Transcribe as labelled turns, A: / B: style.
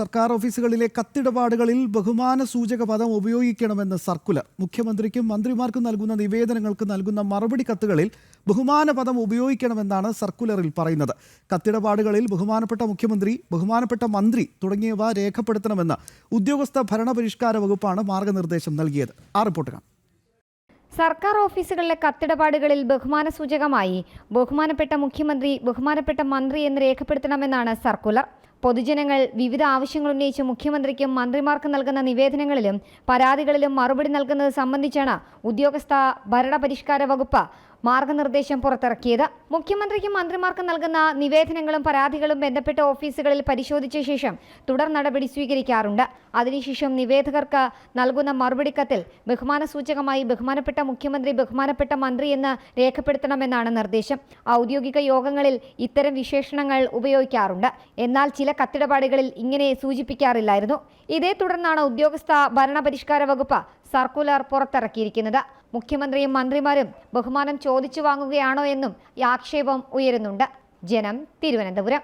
A: സർക്കാർ ഓഫീസുകളിലെ കത്തിടപാടുകളിൽ ബഹുമാന സൂചക പദം ഉപയോഗിക്കണമെന്ന് സർക്കുലർ. മുഖ്യമന്ത്രിക്കും മന്ത്രിമാർക്കും നൽകുന്ന നിവേദനങ്ങൾക്ക് നൽകുന്ന മറുപടി കത്തുകളിൽ ബഹുമാന പദം ഉപയോഗിക്കണമെന്നാണ് സർക്കുലറിൽ പറയുന്നത്. കത്തിടപാടുകളിൽ ബഹുമാനപ്പെട്ട മുഖ്യമന്ത്രി ബഹുമാനപ്പെട്ട മന്ത്രി തുടങ്ങിയവ രേഖപ്പെടുത്തണമെന്ന് ഉദ്യോഗസ്ഥ ഭരണപരിഷ്കാര വകുപ്പാണ് മാർഗനിർദ്ദേശം നൽകിയത്. ആ റിപ്പോർട്ട് കാണാം.
B: സർക്കാർ ഓഫീസുകളിലെ കത്തിടപാടുകളിൽ ബഹുമാന സൂചകമായി ബഹുമാനപ്പെട്ട മുഖ്യമന്ത്രി ബഹുമാനപ്പെട്ട മന്ത്രി എന്ന് രേഖപ്പെടുത്തണമെന്നാണ് സർക്കുലർ. പൊതുജനങ്ങൾ വിവിധ ആവശ്യങ്ങൾ ഉന്നയിച്ച് മുഖ്യമന്ത്രിക്കും മന്ത്രിമാർക്കും നൽകുന്ന നിവേദനങ്ങളിലും പരാതികളിലും മറുപടി നൽകുന്നത് സംബന്ധിച്ചാണ് ഉദ്യോഗസ്ഥ ഭരണ പരിഷ്കാര വകുപ്പ് മാർഗനിർദ്ദേശം പുറത്തിറക്കിയത്. മുഖ്യമന്ത്രിക്കും മന്ത്രിമാർക്കും നൽകുന്ന നിവേദനങ്ങളും പരാതികളും ബന്ധപ്പെട്ട ഓഫീസുകളിൽ പരിശോധിച്ച ശേഷം തുടർ നടപടി സ്വീകരിക്കാറുണ്ട്. അതിനുശേഷം നിവേദകർക്ക് നൽകുന്ന മറുപടി കത്തിൽ ബഹുമാന സൂചകമായി ബഹുമാനപ്പെട്ട മുഖ്യമന്ത്രി ബഹുമാനപ്പെട്ട മന്ത്രി എന്ന് രേഖപ്പെടുത്തണമെന്നാണ് നിർദ്ദേശം. ഔദ്യോഗിക യോഗങ്ങളിൽ ഇത്തരം വിശേഷണങ്ങൾ ഉപയോഗിക്കാറുണ്ട്. എന്നാൽ ചില കത്തിടപാടുകളിൽ ഇങ്ങനെ സൂചിപ്പിക്കാറില്ലായിരുന്നു. ഇതേ തുടർന്നാണ് ഉദ്യോഗസ്ഥ ഭരണപരിഷ്കാര വകുപ്പ് സർക്കുലർ പുറത്തിറക്കിയിരിക്കുന്നത്. മുഖ്യമന്ത്രിയും മന്ത്രിമാരും ബഹുമാനം ചോദിച്ചു വാങ്ങുകയാണോ എന്നും ആക്ഷേപം ഉയരുന്നുണ്ട്. ജനം തിരുവനന്തപുരം.